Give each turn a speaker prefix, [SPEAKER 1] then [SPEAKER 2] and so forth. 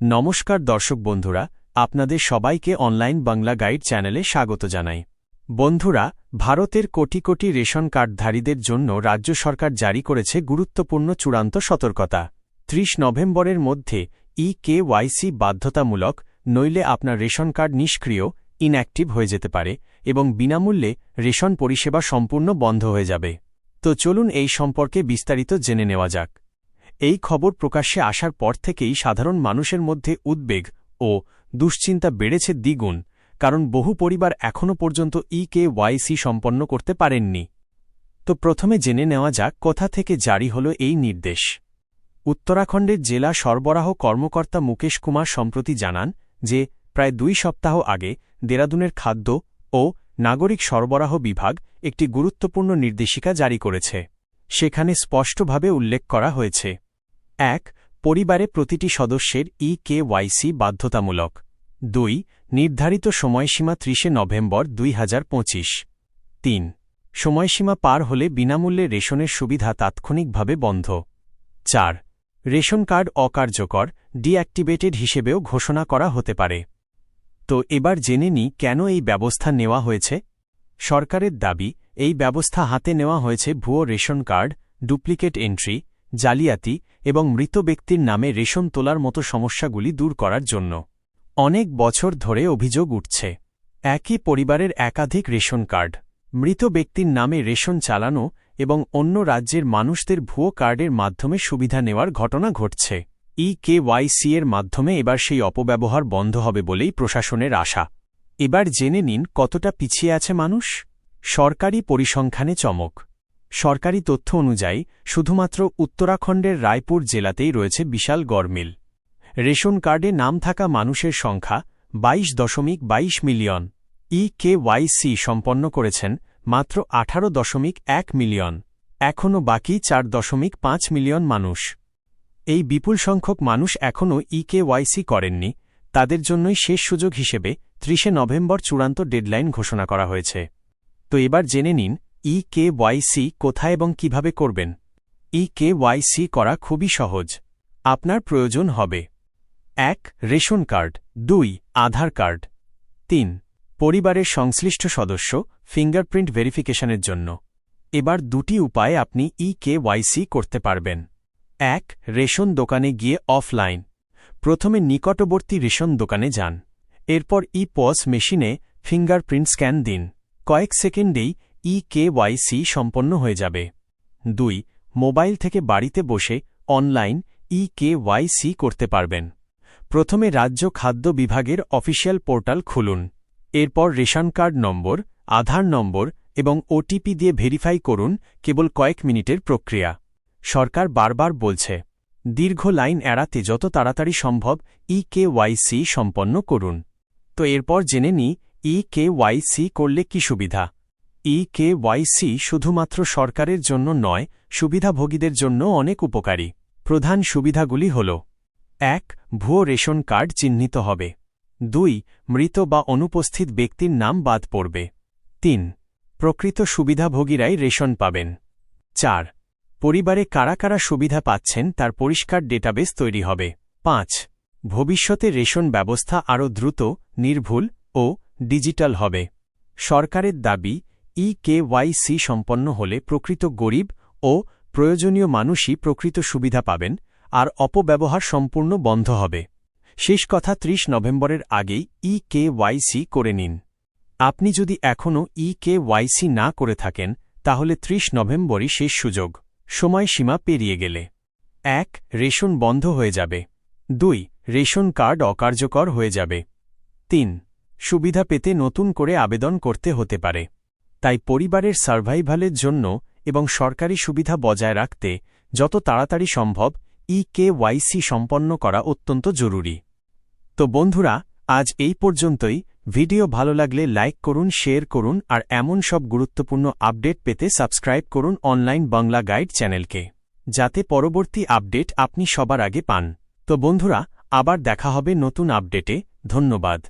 [SPEAKER 1] নমস্কার দর্শক বন্ধুরা, আপনাদের সবাইকে অনলাইন বাংলা গাইড চ্যানেলে স্বাগত জানাই। বন্ধুরা, ভারতের কোটি কোটি রেশন কার্ডধারীদের জন্য রাজ্য সরকার জারি করেছে গুরুত্বপূর্ণ চূড়ান্ত সতর্কতা। ত্রিশ নভেম্বরের মধ্যে ই কে ওয়াইসি বাধ্যতামূলক, নইলে আপনার রেশন কার্ড নিষ্ক্রিয়, ইনঅ্যাক্টিভ হয়ে যেতে পারে এবং বিনামূল্যে রেশন পরিষেবা সম্পূর্ণ বন্ধ হয়ে যাবে। তো চলুন এই সম্পর্কে বিস্তারিত জেনে নেওয়া যাক। এই খবর প্রকাশ্যে আসার পর থেকেই সাধারণ মানুষের মধ্যে উদ্বেগ ও দুশ্চিন্তা বেড়েছে দ্বিগুণ, কারণ বহু পরিবার এখনও পর্যন্ত ই কে ওয়াইসি সম্পন্ন করতে পারেননি। তো প্রথমে জেনে নেওয়া যাক কোথা থেকে জারি হল এই নির্দেশ। উত্তরাখণ্ডের জেলা সরবরাহ কর্মকর্তা মুকেশ কুমার সম্প্রতি জানান যে, প্রায় দুই সপ্তাহ আগে দেরাদুনের খাদ্য ও নাগরিক সরবরাহ বিভাগ একটি গুরুত্বপূর্ণ নির্দেশিকা জারি করেছে। সেখানে স্পষ্টভাবে উল্লেখ করা হয়েছে। এক, পরিবারে প্রতিটি সদস্যের ই কে ওয়াইসি বাধ্যতামূলক। দুই, নির্ধারিত সময়সীমা ত্রিশে নভেম্বর দুই হাজার পঁচিশ। তিন, সময়সীমা পার হলে বিনামূল্যে রেশনের সুবিধা তাৎক্ষণিকভাবে বন্ধ। চার, রেশন কার্ড অকার্যকর, ডিঅ্যাক্টিভেটেড হিসেবেও ঘোষণা করা হতে পারে। তো এবার জেনে নি কেন এই ব্যবস্থা নেওয়া হয়েছে? সরকারের দাবি, এই ব্যবস্থা হাতে নেওয়া হয়েছে ভুয়ো রেশন কার্ড, ডুপ্লিকেট এন্ট্রি জালিয়াতি এবং মৃত ব্যক্তির নামে রেশন তোলার মতো সমস্যাগুলি দূর করার জন্য। অনেক বছর ধরে অভিযোগ উঠছে। একই পরিবারের একাধিক রেশন কার্ড, মৃত ব্যক্তির নামে রেশন চালানো এবং অন্য রাজ্যের মানুষদের ভুয়ো কার্ডের মাধ্যমে সুবিধা নেওয়ার ঘটনা ঘটছে। ই কে এর মাধ্যমে এবার সেই অপব্যবহার বন্ধ হবে বলেই প্রশাসনের আশা। এবার জেনে নিন কতটা পিছিয়ে আছে মানুষ। সরকারি পরিসংখ্যানে চমক। সরকারি তথ্য অনুযায়ী, শুধুমাত্র উত্তরাখণ্ডের রায়পুর জেলাতেই রয়েছে বিশাল গড়মিল রেশন কার্ডে নাম থাকা মানুষের সংখ্যা বাইশ দশমিক বাইশ মিলিয়ন। ই কে ওয়াইসি সম্পন্ন করেছেন মাত্র আঠারো দশমিক এক মিলিয়ন। এখনও বাকি চার দশমিক পাঁচ মিলিয়ন মানুষ। এই বিপুল সংখ্যক মানুষ এখনও ই কে ওয়াইসি করেননি। তাদের জন্যই শেষ সুযোগ হিসেবে ত্রিশে নভেম্বর চূড়ান্ত ডেডলাইন ঘোষণা করা হয়েছে। তো এবার জেনে নিন ই কে ওয়াইসি কোথায় এবং কীভাবে করবেন? ই কে ওয়াইসি করা খুবই সহজ। আপনার প্রয়োজন হবে এক, রেশন কার্ড, দুই, আধার কার্ড, তিন, পরিবারের সংশ্লিষ্ট সদস্য, ফিঙ্গারপ্রিন্ট ভেরিফিকেশনের জন্য। এবার দুটি উপায়ে আপনি ই কে ওয়াইসি করতে পারবেন। এক, রেশন দোকানে গিয়ে অফলাইন। প্রথমে নিকটবর্তী রেশন দোকানে যান। এরপর ই পস মেশিনে ফিঙ্গারপ্রিন্ট স্ক্যান দিন। কয়েক সেকেন্ডেই ই কে ওয়াইসি সম্পন্ন হয়ে যাবে। দুই, মোবাইল থেকে বাড়িতে বসে অনলাইন ই কে ওয়াইসি করতে পারবেন। প্রথমে রাজ্য খাদ্য বিভাগের অফিসিয়াল পোর্টাল খুলুন। এরপর রেশন কার্ড নম্বর, আধার নম্বর এবং ওটিপি দিয়ে ভেরিফাই করুন কেবল কয়েক মিনিটের প্রক্রিয়া। সরকার বারবার বলছে, দীর্ঘ লাইন এড়াতে যত তাড়াতাড়ি সম্ভব ই কে ওয়াইসি সম্পন্ন করুন। তো এরপর জেনে নি ই কে ওয়াইসি করলে কি সুবিধা। ই কে ওয়াইসি শুধুমাত্র সরকারের জন্য নয়, সুবিধাভোগীদের জন্য অনেক উপকারী। প্রধান সুবিধাগুলি হল এক, ভুয়ো রেশন কার্ড চিহ্নিত হবে। দুই, মৃত বা অনুপস্থিত ব্যক্তির নাম বাদ পড়বে। তিন, প্রকৃত সুবিধাভোগীরাই রেশন পাবেন। চার, পরিবারে কারা কারা সুবিধা পাচ্ছেন তার পরিষ্কার ডেটাবেস তৈরি হবে। পাঁচ, ভবিষ্যতে রেশন ব্যবস্থা আরও দ্রুত, নির্ভুল ও ডিজিটাল হবে। সরকারের দাবি ই কে ওয়াইসি সম্পন্ন হলে প্রকৃত গরিব ও প্রয়োজনীয় মানুষই প্রকৃত সুবিধা পাবেন, আর অপব্যবহার সম্পূর্ণ বন্ধ হবে। শেষ কথা ত্রিশ নভেম্বরের আগেই ই কে ওয়াইসি করে নিন। আপনি যদি এখনও ই কে ওয়াইসি না করে থাকেন, তাহলে ত্রিশ নভেম্বরই শেষ সুযোগ। সময়সীমা পেরিয়ে গেলে। এক, রেশন বন্ধ হয়ে যাবে। দুই, রেশন কার্ড অকার্যকর হয়ে যাবে। তিন, সুবিধা পেতে নতুন করে আবেদন করতে হতে পারে। তাই পরিবারের সার্ভাইভালের জন্য এবং সরকারি সুবিধা বজায় রাখতে যত তাড়াতাড়ি সম্ভব ই কে ওয়াইসি সম্পন্ন করা অত্যন্ত জরুরি। তো বন্ধুরা, আজ এই পর্যন্তই। ভিডিও ভালো লাগলে লাইক করুন, শেয়ার করুন আর এমন সব গুরুত্বপূর্ণ আপডেট পেতে সাবস্ক্রাইব করুন অনলাইন বাংলা গাইড চ্যানেলকে, যাতে পরবর্তী আপডেট আপনি সবার আগে পান। তো বন্ধুরা, আবার দেখা হবে নতুন আপডেটে। ধন্যবাদ।